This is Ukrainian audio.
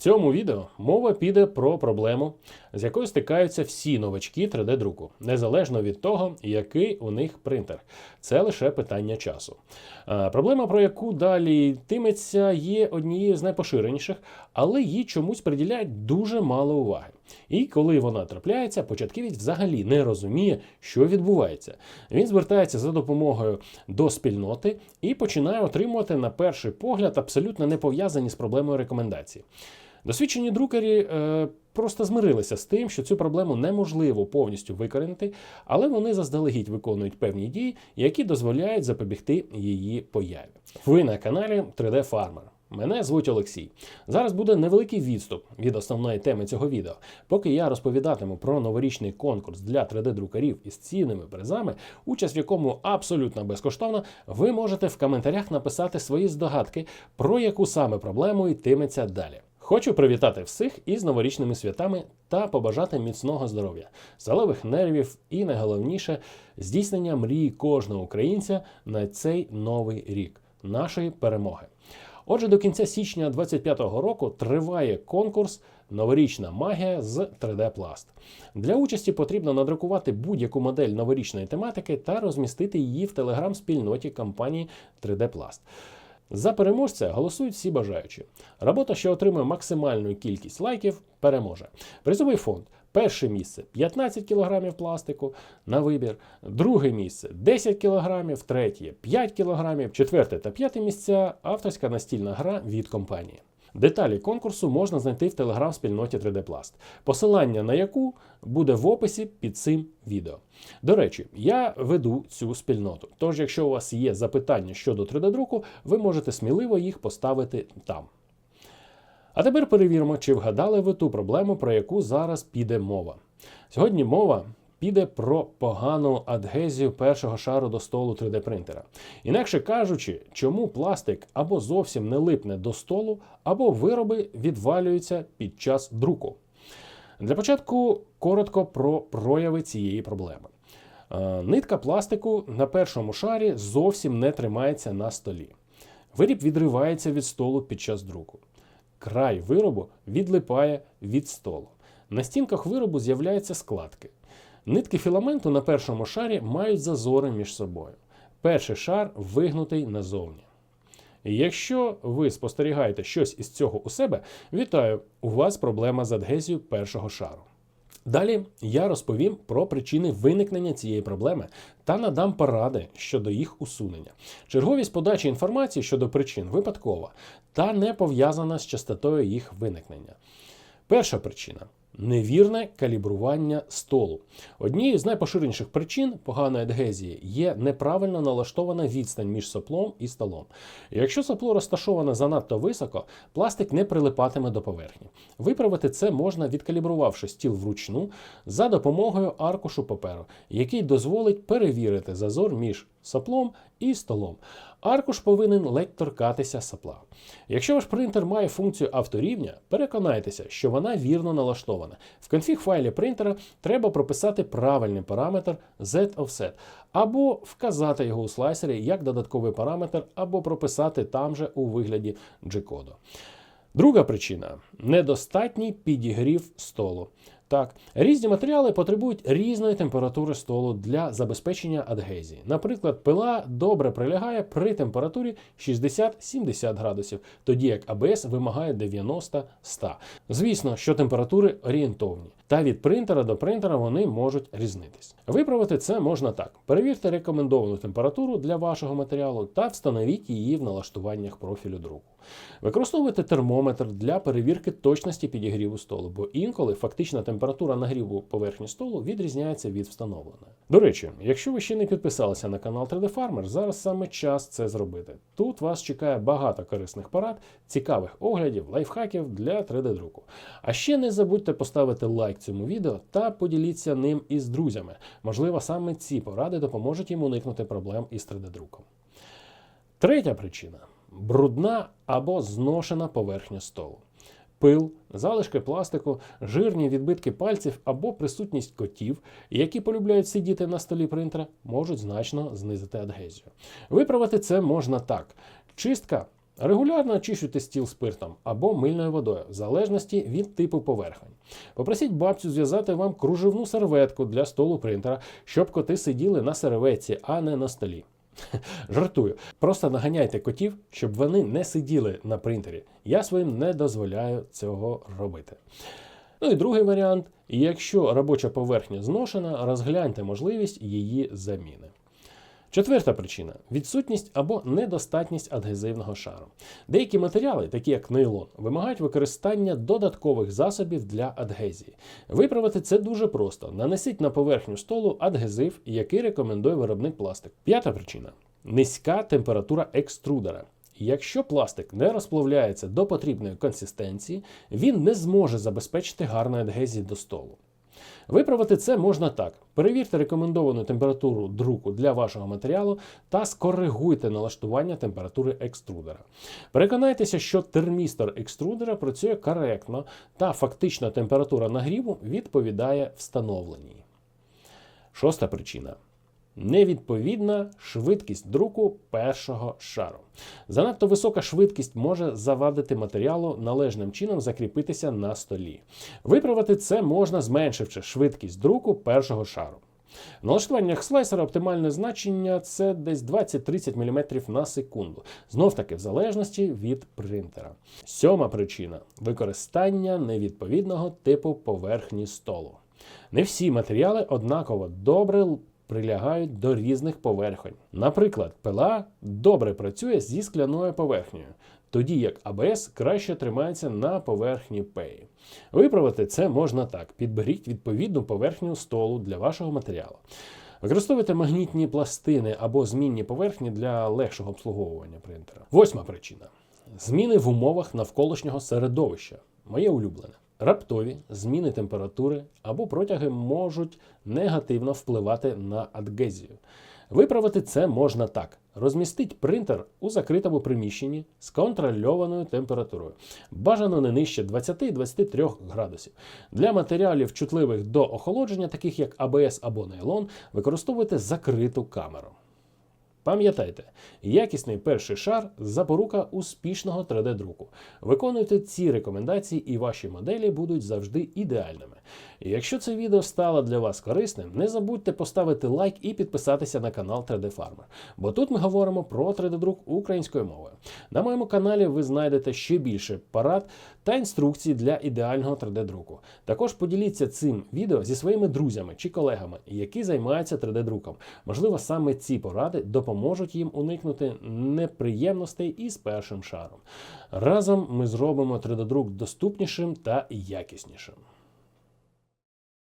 цьому відео мова піде про проблему, з якою стикаються всі новачки 3D-друку, незалежно від того, який у них принтер. Це лише питання часу. Проблема, про яку далі йтиметься, є однією з найпоширеніших, але їй чомусь приділяють дуже мало уваги. І коли вона трапляється, початківець взагалі не розуміє, що відбувається. Він звертається за допомогою до спільноти і починає отримувати на перший погляд абсолютно не пов'язані з проблемою рекомендації. Досвідчені друкарі е, просто змирилися з тим, що цю проблему неможливо повністю викорінити, але вони заздалегідь виконують певні дії, які дозволяють запобігти її появі. Ви на каналі 3D Farmer. Мене звуть Олексій. Зараз буде невеликий відступ від основної теми цього відео. Поки я розповідатиму про новорічний конкурс для 3D-друкарів із цінними призами, участь в якому абсолютно безкоштовна, ви можете в коментарях написати свої здогадки, про яку саме проблему йтиметься далі. Хочу привітати всіх із новорічними святами та побажати міцного здоров'я, залових нервів і найголовніше здійснення мрії кожного українця на цей новий рік нашої перемоги. Отже, до кінця січня 2025 року триває конкурс Новорічна магія з 3D Plast. Для участі потрібно надрукувати будь-яку модель новорічної тематики та розмістити її в телеграм-спільноті компанії 3D Plast. За переможця голосують всі бажаючі. Робота, що отримує максимальну кількість лайків, переможе. Призовий фонд. Перше місце 15 кг пластику на вибір, друге місце 10 кг, третє 5 кг, четверте та п'яте місця авторська настільна гра від компанії. Деталі конкурсу можна знайти в телеграм-спільноті 3D Plast, посилання на яку буде в описі під цим відео. До речі, я веду цю спільноту. Тож, якщо у вас є запитання щодо 3D-друку, ви можете сміливо їх поставити там. А тепер перевіримо, чи вгадали ви ту проблему, про яку зараз піде мова. Сьогодні мова піде про погану адгезію першого шару до столу 3D принтера. Інакше кажучи, чому пластик або зовсім не липне до столу, або вироби відвалюються під час друку. Для початку коротко про прояви цієї проблеми. Е, Нитка пластику на першому шарі зовсім не тримається на столі. Виріб відривається від столу під час друку. Край виробу відлипає від столу. На стінках виробу з'являються складки. Нитки філаменту на першому шарі мають зазори між собою. Перший шар вигнутий назовні. Якщо ви спостерігаєте щось із цього у себе, вітаю! У вас проблема з адгезією першого шару. Далі я розповім про причини виникнення цієї проблеми та надам поради щодо їх усунення. Черговість подачі інформації щодо причин випадкова та не пов'язана з частотою їх виникнення. Перша причина невірне калібрування столу. Однією з найпоширеніших причин поганої адгезії є неправильно налаштована відстань між соплом і столом. Якщо сопло розташоване занадто високо, пластик не прилипатиме до поверхні. Виправити це можна, відкалібрувавши стіл вручну за допомогою аркушу паперу, який дозволить перевірити зазор між соплом і столом. Аркуш повинен ледь торкатися сапла. Якщо ваш принтер має функцію авторівня, переконайтеся, що вона вірно налаштована. В конфіг файлі принтера треба прописати правильний параметр Z-offset, або вказати його у слайсері як додатковий параметр, або прописати там же у вигляді G-коду. Друга причина недостатній підігрів столу. Так, різні матеріали потребують різної температури столу для забезпечення адгезії. Наприклад, пила добре прилягає при температурі 60-70 градусів, тоді як АБС вимагає 90-100. Звісно, що температури орієнтовні, та від принтера до принтера вони можуть різнитись. Виправити це можна так: перевірте рекомендовану температуру для вашого матеріалу та встановіть її в налаштуваннях профілю друку. Використовуйте термометр для перевірки точності підігріву столу, бо інколи фактична температура нагріву поверхні столу відрізняється від встановленої. До речі, якщо ви ще не підписалися на канал 3D Farmer, зараз саме час це зробити. Тут вас чекає багато корисних порад, цікавих оглядів, лайфхаків для 3D-друку. А ще не забудьте поставити лайк цьому відео та поділіться ним із друзями. Можливо, саме ці поради допоможуть їм уникнути проблем із 3D-друком. Третя причина брудна або зношена поверхня столу. Пил, залишки пластику, жирні відбитки пальців або присутність котів, які полюбляють сидіти на столі принтера, можуть значно знизити адгезію. Виправити це можна так: чистка Регулярно очищуйте стіл спиртом або мильною водою, в залежності від типу поверхень. Попросіть бабцю зв'язати вам кружевну серветку для столу принтера, щоб коти сиділи на серветці, а не на столі. Жартую. Просто наганяйте котів, щоб вони не сиділи на принтері. Я своїм не дозволяю цього робити. Ну і другий варіант: якщо робоча поверхня зношена, розгляньте можливість її заміни. Четверта причина відсутність або недостатність адгезивного шару. Деякі матеріали, такі як нейлон, вимагають використання додаткових засобів для адгезії. Виправити це дуже просто. Нанесіть на поверхню столу адгезив, який рекомендує виробник пластик. П'ята причина низька температура екструдера. Якщо пластик не розплавляється до потрібної консистенції, він не зможе забезпечити гарної адгезії до столу. Виправити це можна так: перевірте рекомендовану температуру друку для вашого матеріалу та скоригуйте налаштування температури екструдера. Переконайтеся, що термістор екструдера працює коректно та фактична температура нагріву відповідає встановленій. Шоста причина. Невідповідна швидкість друку першого шару. Занадто висока швидкість може завадити матеріалу належним чином закріпитися на столі. Виправити це можна зменшивши швидкість друку першого шару. Налаштуваннях слайсера оптимальне значення це десь 20-30 мм на секунду. Знов таки, в залежності від принтера. Сьома причина використання невідповідного типу поверхні столу. Не всі матеріали однаково добре прилягають до різних поверхонь. Наприклад, пила добре працює зі скляною поверхнею, тоді як АБС краще тримається на поверхні пеї. Виправити це можна так: підберіть відповідну поверхню столу для вашого матеріалу. Використовуйте магнітні пластини або змінні поверхні для легшого обслуговування принтера. Восьма причина: зміни в умовах навколишнього середовища. Моє улюблене. Раптові зміни температури або протяги можуть негативно впливати на адгезію. Виправити це можна так: розмістить принтер у закритому приміщенні з контрольованою температурою, бажано не нижче 20-23 градусів. Для матеріалів, чутливих до охолодження, таких як АБС або нейлон, використовуйте закриту камеру. Пам'ятайте, якісний перший шар запорука успішного 3D-друку. Виконуйте ці рекомендації, і ваші моделі будуть завжди ідеальними. Якщо це відео стало для вас корисним, не забудьте поставити лайк і підписатися на канал 3D Farmer, бо тут ми говоримо про 3D-друк українською мовою. На моєму каналі ви знайдете ще більше порад та інструкцій для ідеального 3D-друку. Також поділіться цим відео зі своїми друзями чи колегами, які займаються 3D-друком. Можливо, саме ці поради допоможуть їм уникнути неприємностей із першим шаром. Разом ми зробимо 3D-друк доступнішим та якіснішим.